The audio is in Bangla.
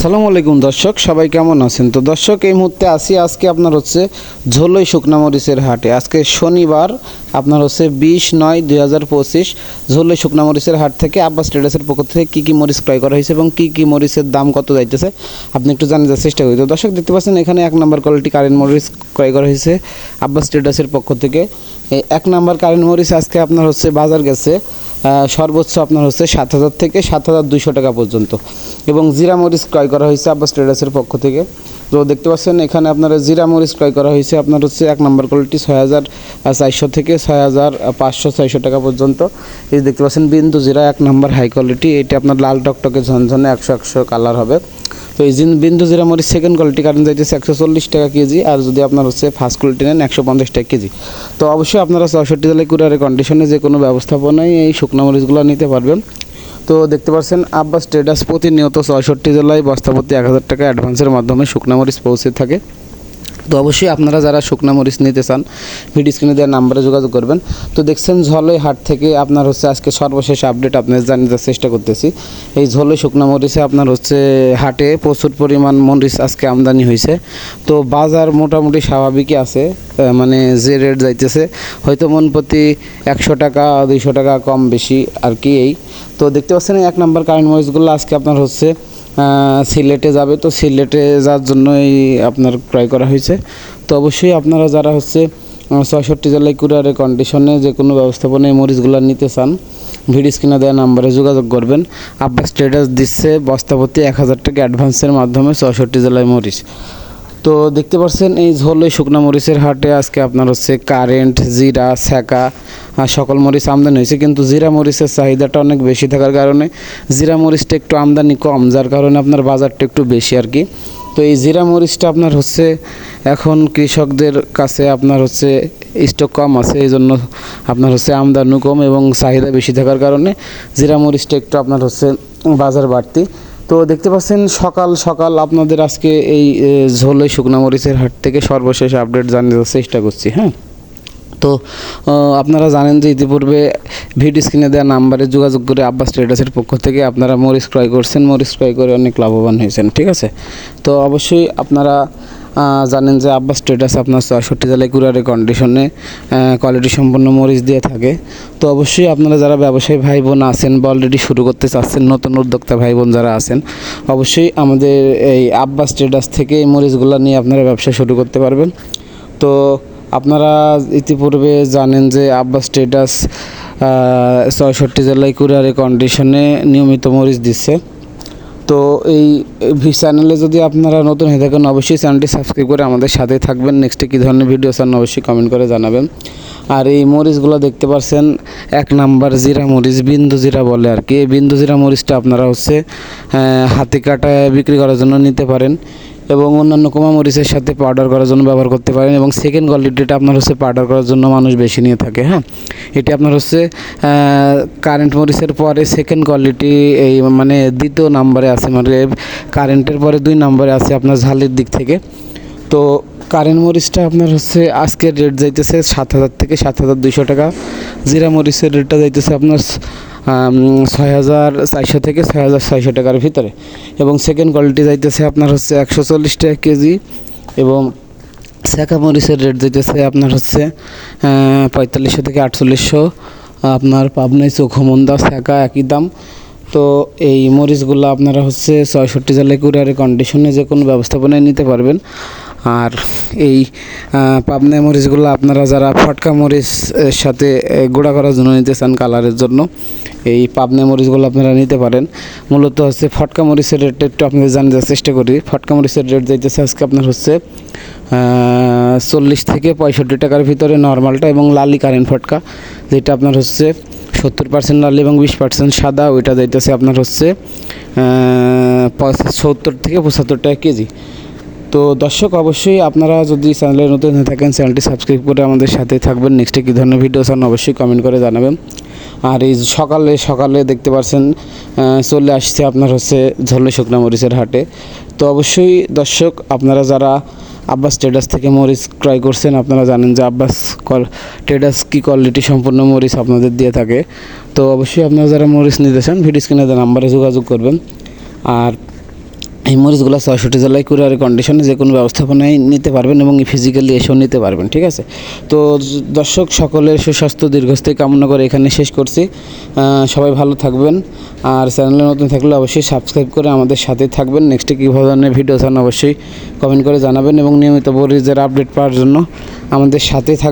সালামু আলাইকুম দর্শক, সবাই কেমন আছেন? তো দর্শক, এই মুহূর্তে আসি আজকে আপনার হচ্ছে ঝোলই শুকনা মরিচের হাটে। আজকে শনিবার, আপনার হচ্ছে বিশ নয় দুই হাজার পঁচিশ, ঝোলই শুকনা মরিচের হাট থেকে আব্বাস ট্রেডার্সের পক্ষ থেকে কী কী মরিচ ক্রয় করা হয়েছে এবং কী কী মরিচের দাম কত যাইতেছে, আপনি একটু জানার চেষ্টা করি। তো দর্শক, দেখতে পাচ্ছেন এখানে এক নম্বর কোয়ালিটি কারেন্ট মরিচ ক্রয় করা হয়েছে আব্বাস ট্রেডার্সের পক্ষ থেকে। এক নম্বর কারেন্ট মরিচ আজকে আপনার হচ্ছে বাজার গেছে সর্বোচ্চ আপনার হচ্ছে সাত হাজার থেকে সাত হাজার দুশো টাকা পর্যন্ত। এবং জিরা মরিচ ক্রয় করা হয়েছে আব্বাস ট্রেডার্সের পক্ষ থেকে। তো দেখতে পাচ্ছেন, এখানে আপনার জিরা মরিচ ক্রয় করা হয়েছে আপনার হচ্ছে এক নম্বর কোয়ালিটি ছয় হাজার চারশো থেকে ছয় হাজার পাঁচশো ছয়শো টাকা পর্যন্ত। এই দেখতে পাচ্ছেন, বিন্দু জিরা এক নম্বর হাই কোয়ালিটি এটি আপনার লাল টকটকে ঝনঝনে একশো একশো কালার হবে। তো এই জিন বিন্দু জিরা মরিচ সেকেন্ড কোয়ালিটি কারণ যাইতেছে একশো চল্লিশ টাকা কেজি, আর যদি আপনার হচ্ছে ফার্স্ট কোয়ালিটি নেন একশো পঞ্চাশ টাকা কেজি। তো অবশ্যই আপনারা চৌষট্টি জেলায় কুরিয়ারের কন্ডিশনে যে কোনো ব্যবস্থাপনায় এই শুকনো মরিচগুলো নিতে পারবেন। তো দেখতে পাচ্ছেন আব্বাস ট্রেডার্স প্রতিনিয়ত চৌষট্টি জেলায় বস্তাপতি এক হাজার টাকা অ্যাডভান্সের মাধ্যমে শুকনো মরিচ পৌঁছে থাকে। তো অবশ্যই আপনারা যারা শুকনা মরিচ নিতে চান, ভিডিও স্ক্রিনে দেওয়ার নাম্বারে যোগাযোগ করবেন। তো দেখছেন ঝলই হাট থেকে আপনার হচ্ছে আজকে সর্বশেষ আপডেট আপনাদের জানিয়ে দেওয়ার চেষ্টা করতেছি। এই ঝলই শুকনা মরিচে আপনার হচ্ছে হাটে প্রচুর পরিমাণ মরিচ আজকে আমদানি হয়েছে। তো বাজার মোটামুটি স্বাভাবিকই আছে মানে যে রেট যাইতেছে, হয়তো মন প্রতি একশো টাকা, দুইশো টাকা কম বেশি আর কি এই। তো দেখতে পাচ্ছেন এক নম্বর কারেন্ট মরিচগুলো আজকে আপনার হচ্ছে সিলেটে যাবে। তো সিলেটে যাওয়ার জন্যই আপনার ক্রয় করা হয়েছে। তো অবশ্যই আপনারা যারা হচ্ছে ছয়ষট্টি জেলায় কুরিয়ারের কন্ডিশনে যে কোনো ব্যবস্থাপনায় মরিচগুলো নিতে চান ভিডিও স্ক্রিনে দেওয়া নাম্বারে যোগাযোগ করবেন। আব্বাস স্ট্যাটাস দিচ্ছে বস্তাপতি এক হাজার টাকা অ্যাডভান্সের মাধ্যমে ছয়ষট্টি জেলায় মরিচ। তো দেখতে পাচ্ছেন এই ঝোলই শুকনা মরিচের হাটে আজকে আপনার হচ্ছে কারেন্ট জিরা ছ্যাঁকা সকল মরিচ আমদানি হয়েছে। কিন্তু জিরা মরিচের চাহিদাটা অনেক বেশি থাকার কারণে জিরা মরিচটা একটু আমদানি কম, যার কারণে আপনার বাজারটা একটু বেশি আর কি। তো এই জিরা মরিচটা আপনার হচ্ছে এখন কৃষকদের কাছে আপনার হচ্ছে স্টক কম আছে, এই জন্য আপনার হচ্ছে আমদানি কম এবং চাহিদা বেশি থাকার কারণে জিরা মরিচটা একটু আপনার হচ্ছে বাজার বাড়তি। তো দেখতে পাচ্ছেন, সকাল সকাল আপনাদের আজকে এই ঝোলে শুকনা মরিচের হাট থেকে সর্বশেষ আপডেট জানিয়ে দেওয়ার চেষ্টা করছি হ্যাঁ? তো আপনারা জানেন যে ইতিপূর্বে ভিডিও স্ক্রিনে দেওয়া নাম্বারে যোগাযোগ করে আব্বাস ট্রেডার্সের পক্ষ থেকে আপনারা মরিচ ক্রয় করছেন। মরিচ ক্রয় করে অনেক লাভবান হয়েছেন, ঠিক আছে? তো অবশ্যই আপনারা জানেন যে আব্বাস ট্রেডার্স আপনার চৌষট্টি জেলায় কুরারে কন্ডিশনে কোয়ালিটি সম্পন্ন মরিচ দিয়ে থাকে। তো অবশ্যই আপনারা যারা ব্যবসায়ী ভাই বোন আছেন বা অলরেডি শুরু করতে চাচ্ছেন, নতুন উদ্যোক্তা ভাই বোন যারা আছেন, অবশ্যই আমাদের এই আব্বাস ট্রেডার্স থেকে এই মরিচগুলো নিয়ে আপনারা ব্যবসা শুরু করতে পারবেন। তো আপনারা ইতিপূর্বে জানেন যে আব্বাস স্টেটাস ছয়ষট্টি জেলায় কুরিয়ারের কন্ডিশনে নিয়মিত মরিচ দিচ্ছে। তো এই ভি চ্যানেলে যদি আপনারা নতুন হয়ে থাকেন, অবশ্যই চ্যানেলটি সাবস্ক্রাইব করে আমাদের সাথে থাকবেন। নেক্সটে কী ধরনের ভিডিও চান অবশ্যই কমেন্ট করে জানাবেন। আর এই মরিচগুলো দেখতে পাচ্ছেন এক নাম্বার জিরা মরিচ, বিন্দু জিরা বলে আর কি। এই বিন্দু জিরা মরিচটা আপনারা হচ্ছে হাতে কাটায় বিক্রি করার জন্য নিতে পারেন। এবং অন্যান্য কোমা মরিচের সাথে পাউডার করার জন্য ব্যবহার করতে পারেন এবং সেকেন্ড কোয়ালিটিটা আপনার হচ্ছে পাউডার করার জন্য মানুষ বেশি নিয়ে থাকে হ্যাঁ? এটি আপনার হচ্ছে কারেন্ট মরিচের পরে সেকেন্ড কোয়ালিটি এই মানে দ্বিতীয় নাম্বারে আছে মানে কারেন্টের পরে দুই নাম্বারে আছে আপনার ঝালের দিক থেকে। তো কারেন্ট মরিচটা আপনার হচ্ছে আজকের রেট যাইতেছে সাত হাজার থেকে সাত হাজার দুইশো টাকা। জিরা মরিচের রেটটা যাইতেছে আপনার ছয় হাজার চারশো থেকে ছয় হাজার ছয়শো টাকার ভিতরে। এবং সেকেন্ড কোয়ালিটি যাইতেছে আপনার হচ্ছে একশো চল্লিশ টাকা কেজি। এবং শাখা মরিচের রেট যাইতেছে আপনার হচ্ছে পঁয়তাল্লিশশো থেকে আটচল্লিশশো। আপনার পাবনায় চোখমন্দা শাখা একই দাম। তো এই মরিচগুলো আপনারা হচ্ছে ছয়ষট্টি জেলায় কুরিয়ারের কন্ডিশনে যে কোনো ব্যবস্থাপনায় নিতে পারবেন। আর এই পাবনা মরিচগুলো আপনারা যারা ফটকা মরিচ সাথে গুঁড়া করার জন্য নিতে চান কালারের জন্য, এই পাবনা মরিচগুলো আপনারা নিতে পারেন। মূলত হচ্ছে ফটকা মরিচের রেট একটু আপনাদের জানার চেষ্টা করি। ফটকা মরিচের রেট যাইতেছে আজকে আপনার হচ্ছে চল্লিশ থেকে পঁয়ষট্টি টাকার ভিতরে নর্মালটা এবং লালি কারেন্ট ফটকা, যেটা আপনার হচ্ছে সত্তর পার্সেন্ট লাল এবং বিশ পার্সেন্ট সাদা, ওইটা যাইতেছে আপনার হচ্ছে সত্তর থেকে পঁচাত্তর টাকা কেজি। তো দর্শক, অবশ্যই আপনারা যদি চ্যানেলে নতুন হয়ে থাকেন চ্যানেলটি সাবস্ক্রাইব করে আমাদের সাথে থাকবেন। নেক্সটে কী ধরনের ভিডিও চান অবশ্যই কমেন্ট করে জানাবেন। আর এই সকালে সকালে দেখতে পাচ্ছেন চলে আসছে আপনার হচ্ছে ঝোলে শুকনা মরিচের হাটে। তো অবশ্যই দর্শক, আপনারা যারা আব্বাস ট্রেডার্স থেকে মরিচ ক্রয় করছেন, আপনারা জানেন যে আব্বাস কল ট্রেডার্স কী কোয়ালিটি সম্পূর্ণ মরিচ আপনাদের দিয়ে থাকে। তো অবশ্যই আপনারা যারা মরিচ নিতে চান ভিডিও স্ক্রিনে নাম্বারে যোগাযোগ করবেন। আর এই মরিচগুলো ছয়ষট্টি জেলায় কুরিয়ার কন্ডিশনে যে কোনো ব্যবস্থাপনায় নিতে পারবেন এবং ফিজিক্যালি এসেও নিতে পারবেন, ঠিক আছে? তো দর্শক সকলের সুস্বাস্থ্য, দীর্ঘস্থায়ী কামনা করে এখানে শেষ করছি। সবাই ভালো থাকবেন। আর চ্যানেলে নতুন থাকলে অবশ্যই সাবস্ক্রাইব করে আমাদের সাথে থাকবেন। নেক্সটে কী ধরনের ভিডিও চান অবশ্যই কমেন্ট করে জানাবেন এবং নিয়মিত বরিজের আপডেট পাওয়ার জন্য আমাদের সাথে থাক